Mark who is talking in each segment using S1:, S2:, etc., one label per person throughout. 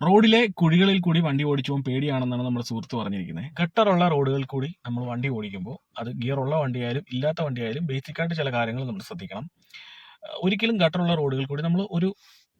S1: റോഡിലെ കുഴികളിൽ കൂടി വണ്ടി ഓടിച്ചുമ്പോൾ പേടിയാണെന്നാണ് നമ്മുടെ സുഹൃത്ത് പറഞ്ഞിരിക്കുന്നത് ഘട്ടറുള്ള റോഡുകളിൽ കൂടി നമ്മൾ വണ്ടി ഓടിക്കുമ്പോൾ അത് ഗിയർ ഉള്ള വണ്ടിയായാലും ഇല്ലാത്ത വണ്ടിയായാലും ബേസിക്കായിട്ട് ചില കാര്യങ്ങൾ നമ്മൾ ശ്രദ്ധിക്കണം. ഒരിക്കലും ഗട്ടറുള്ള റോഡുകളിൽ കൂടി നമ്മൾ ഒരു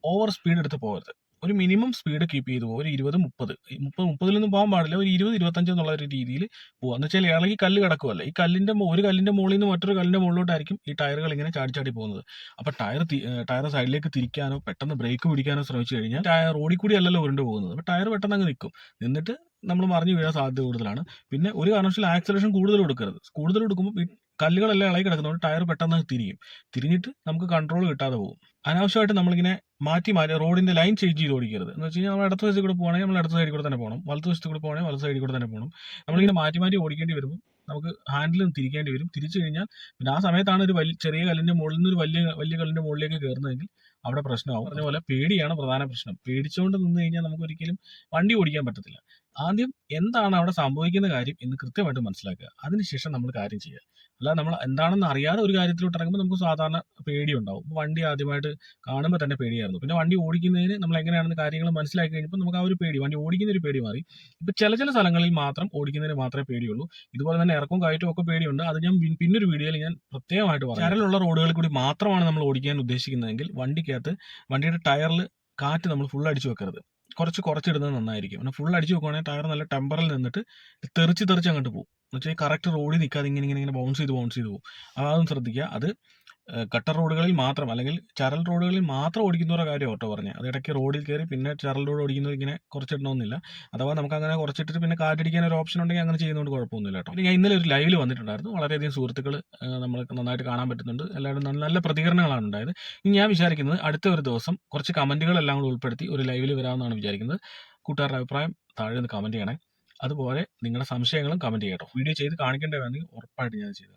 S1: ഓവർ സ്പീഡ് എടുത്ത് പോകരുത്. ഒരു മിനിമം സ്പീഡ് കീപ്പ് ചെയ്തു പോകും ഒരു ഇരുപത് മുപ്പത്. മുപ്പത് മുപ്പതിലൊന്നും പോകാൻ പാടില്ല. ഒരു ഇരുപത് ഇരുപത്തഞ്ച് എന്നുള്ള ഒരു രീതിയിൽ പോകുക എന്ന് വെച്ചാൽ ഇളകി കല്ല് കിടക്കുമല്ലോ ഈ കല്ലിന്റെ ഒരു കല്ലിന്റെ മുകളിൽ നിന്ന് മറ്റൊരു കല്ലിന്റെ മുകളിലോട്ടായിരിക്കും ഈ ടയറുകൾ ഇങ്ങനെ ചാടി ചാടി പോകുന്നത്. അപ്പൊ ടയർ ടയർ സൈഡിലേക്ക് തിരിക്കാനോ പെട്ടെന്ന് ബ്രേക്ക് പിടിക്കാനോ ശ്രമിച്ചു കഴിഞ്ഞാൽ ടയർ റോഡിൽ കൂടി അല്ലല്ലോ ഉരുണ്ട് പോകുന്നത്. അപ്പൊ ടയർ പെട്ടെന്ന് അങ്ങ് നിൽക്കും നിന്നിട്ട് നമ്മൾ മറിഞ്ഞു വീഴാൻ സാധ്യത കൂടുതലാണ്. പിന്നെ ഒരു കാരണവശാലും ആക്സലേഷൻ കൂടുതൽ കൊടുക്കരുത്. കൂടുതൽ കൊടുക്കുമ്പോൾ ഈ കല്ലുകളെല്ലാം ഇളകി കിടക്കുന്നതുകൊണ്ട് ടയർ പെട്ടെന്ന് തിരിയും. തിരിഞ്ഞിട്ട് നമുക്ക് കൺട്രോൾ കിട്ടാതെ പോകും. അനാവശ്യമായിട്ട് നമ്മളിങ്ങനെ മാറ്റി മാറ്റി റോഡിന്റെ ലൈൻ ചേഞ്ച് ചെയ്ത് ഓടിക്കരുത്. എന്ന് വെച്ച് കഴിഞ്ഞാൽ നമ്മൾ ഇടത്ത് വശത്ത് കൂടെ പോകണമെങ്കിൽ നമ്മൾ ഇടത്ത് സൈഡിൽ കൂടെ തന്നെ പോകണം. വലത്ത് വശത്ത് കൂടെ പോകണമെങ്കിൽ വലത്ത് സൈഡിൽ കൂടെ തന്നെ പോകണം. നമ്മളിങ്ങനെ മാറ്റി മാറ്റി ഓടിക്കേണ്ടി വരുമ്പോൾ നമുക്ക് ഹാൻഡിലും തിരിക്കേണ്ടി വരും. തിരിച്ചു കഴിഞ്ഞാൽ പിന്നെ ആ സമയത്താണ് ഒരു വലിയ ചെറിയ കല്ലിന്റെ മുകളിൽ നിന്ന് ഒരു വലിയ വലിയ കല്ലിന്റെ മുകളിലേക്ക് കയറുന്നതെങ്കിൽ അവിടെ പ്രശ്നമാവും. പറഞ്ഞ പോലെ പേടിയാണ് പ്രധാന പ്രശ്നം. പേടിച്ചുകൊണ്ട് നിന്ന് കഴിഞ്ഞാൽ നമുക്ക് ഒരിക്കലും വണ്ടി ഓടിക്കാൻ പറ്റത്തില്ല. ആദ്യം എന്താണ് അവിടെ സംഭവിക്കുന്ന കാര്യം എന്ന് കൃത്യമായിട്ട് മനസ്സിലാക്കുക. അതിനുശേഷം നമ്മൾ കാര്യം ചെയ്യുക. അല്ലാതെ നമ്മൾ എന്താണെന്ന് അറിയാതെ ഒരു കാര്യത്തിലോട്ട് ഇറങ്ങുമ്പോൾ നമുക്ക് സാധാരണ പേടിയുണ്ടാവും. ഇപ്പൊ വണ്ടി ആദ്യമായിട്ട് കാണുമ്പോൾ തന്നെ പേടിയായിരുന്നു. പിന്നെ വണ്ടി ഓടിക്കുന്നതിന് നമ്മൾ എങ്ങനെയാണെന്ന് കാര്യങ്ങൾ മനസ്സിലാക്കി കഴിഞ്ഞപ്പോൾ നമുക്ക് ആ ഒരു പേടി വണ്ടി ഓടിക്കുന്ന ഒരു പേടി മാറി. ഇപ്പൊ ചില ചില സ്ഥലങ്ങളിൽ മാത്രം ഓടിക്കുന്നതിന് മാത്രമേ പേടിയുള്ളൂ. ഇതുപോലെ തന്നെ ഇറക്കും കയറ്റവും ഒക്കെ പേടിയുണ്ട്. അത് ഞാൻ പിന്നൊരു വീഡിയോയിൽ ഞാൻ പ്രത്യേകമായിട്ട് പറയാം. ചരലുള്ള റോഡുകളിൽ കൂടി മാത്രമാണ് നമ്മൾ ഓടിക്കാൻ ഉദ്ദേശിക്കുന്നതെങ്കിൽ വണ്ടിക്കകത്ത് വണ്ടിയുടെ ടയറിൽ കാറ്റ് നമ്മൾ ഫുൾ അടിച്ചു വെക്കരുത്. കുറച്ച് കുറച്ചിടുന്നത് നന്നായിരിക്കും. പിന്നെ ഫുൾ അടിച്ചു വെക്കുവാണെങ്കിൽ ടയർ നല്ല ടെമ്പറിൽ നിന്നിട്ട് തെറിച്ച് തെറിച്ച് അങ്ങോട്ട് പോകും. എന്ന് വെച്ചാൽ കറക്റ്റ് റോഡിൽ നിൽക്കാതെ ഇങ്ങനെ ഇങ്ങനെ ഇങ്ങനെ ബൗൺസ് ചെയ്ത് ബൗൺസ് ചെയ്ത് പോകും. അതൊന്നും ശ്രദ്ധിക്കുക അത് കട്ടർ റോഡുകളിൽ മാത്രം അല്ലെങ്കിൽ ചരൽ റോഡുകളിൽ മാത്രം ഓടിക്കുന്നവരുടെ കാര്യം ഓട്ടോ പറഞ്ഞത് അത് ഇടയ്ക്ക് റോഡിൽ കയറി പിന്നെ ചരൽ റോഡ് ഓടിക്കുന്നവർ ഇങ്ങനെ കുറച്ചിടണമെന്നില്ല. അഥവാ നമുക്ക് അങ്ങനെ കുറച്ചിട്ടിട്ട് പിന്നെ കാറ്റടിക്കാൻ ഒരു ഓപ്ഷൻ ഉണ്ടെങ്കിൽ അങ്ങനെ ചെയ്യുന്നതുകൊണ്ട് കുഴപ്പമൊന്നുമില്ല കേട്ടോ. ഞാൻ ഇന്നലെ ഒരു ലൈവിൽ വന്നിട്ടുണ്ടായിരുന്നു. വളരെയധികം സുഹൃത്തുക്കൾ നമ്മൾക്ക് നന്നായിട്ട് കാണാൻ പറ്റുന്നുണ്ട്. എല്ലാവരും നല്ല പ്രതികരണങ്ങളാണ് ഉണ്ടായത്. ഇനി ഞാൻ വിചാരിക്കുന്നത് അടുത്ത ഒരു ദിവസം കുറച്ച് കമന്റുകളെല്ലാം കൂടി ഉൾപ്പെടുത്തി ഒരു ലൈവിൽ വരാമെന്നാണ് വിചാരിക്കുന്നത്. കൂട്ടുകാരുടെ അഭിപ്രായം താഴെ നിന്ന് കമന്റ് ചെയ്യണേ. അതുപോലെ നിങ്ങളുടെ സംശയങ്ങളും കമന്റ് ചെയ്യട്ടോ. വീഡിയോ ചെയ്ത് കാണിക്കേണ്ടതാണെങ്കിൽ ഉറപ്പായിട്ട് ഞാൻ ചെയ്ത്